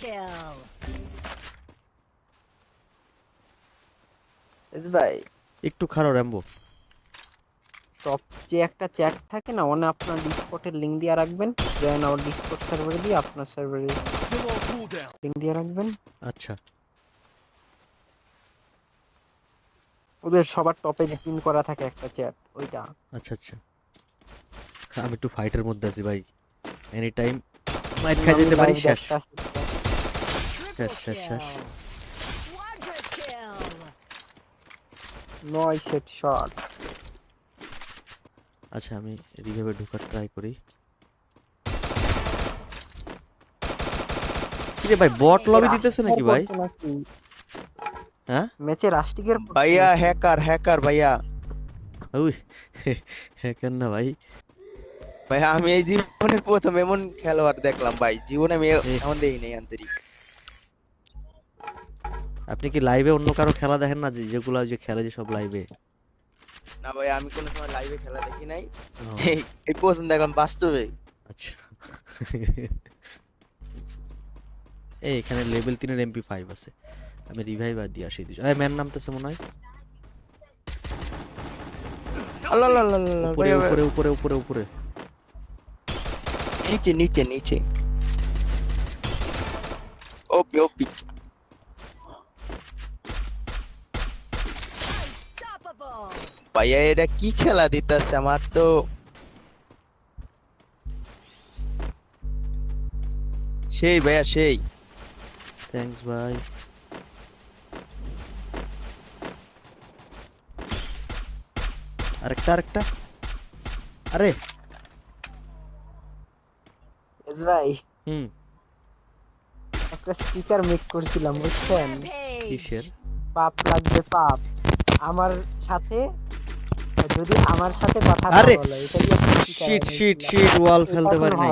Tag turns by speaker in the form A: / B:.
A: kill.
B: S ভাই।
C: একটু খারাপ র্যাম্বো
B: টপ যে একটা চ্যাট থাকে না ওনে আপনার ডিসকর্ডের লিংক দিয়ে রাখবেন। দেন আমার ডিসকর্ড সার্ভারে দিয়ে আপনার সার্ভারে লিংক দিয়ে রাখবেন।
C: আচ্ছা।
B: ওদের সবার টপে যে পিন করা থাকে একটা চ্যাট ওইটা।
C: আচ্ছা আচ্ছা। আমি একটু ফাইটের মধ্যে আছি ভাই। এনি টাইম মাইট খাই যেতে পারি শেষ।
B: নয় সেট শট
C: আচ্ছা আমি রিভাইভে ঢোকার ট্রাই করি। কি রে ভাই বট লবি দিতেছে নাকি ভাই? হ্যাঁ?
B: ম্যাচে রাষ্ট্রিকের
D: ভাইয়া হ্যাকার হ্যাকার ভাইয়া।
C: ওই হ্যাঁ কেন না ভাই।
D: ভাইয়া আমি এই জীবনে প্রথম এমন খেলোয়াড় দেখলাম ভাই। জীবনে আমি এমন দেই নাই আন্তরিক।
C: আপনি কি লাইভে অন্য কারও খেলা দেখেন না? যে যেগুলো যে খেলে যে সব লাইভে
D: না ভাই আমি কোনো সময় লাইভে খেলা দেখি নাই। এই প্রথম দেখলাম বাস্তবে।
C: আচ্ছা। এই এখানে লেভেল তিনের এমপি ফাইভ আছে। আমি রিভাইভ আর দিয়ে আসি দুজন। এই ম্যান নামতেছে মনে হয়। উপরে উপরে উপরে উপরে।
D: নিচে নিচে নিচে। ওপি ওপি। ভাইয়া এটা কি খেলা দিতেছে আমার তো? সেই ভাইয়া সেই।
C: থ্যাঙ্কস ভাই। আরেকটা আরেকটা। আরে।
B: ভাই
C: হুম।
B: একটা স্পিকার মেক করছিলাম বুঝছেন?
C: কিসের?
B: পাপ লাগবে পাপ। আমার সাথে যদি আমার সাথে কথা
C: আরে,
B: বলে এটা কি
C: শিট শিট। শিট ওয়াল ফেলতে পারি নাই।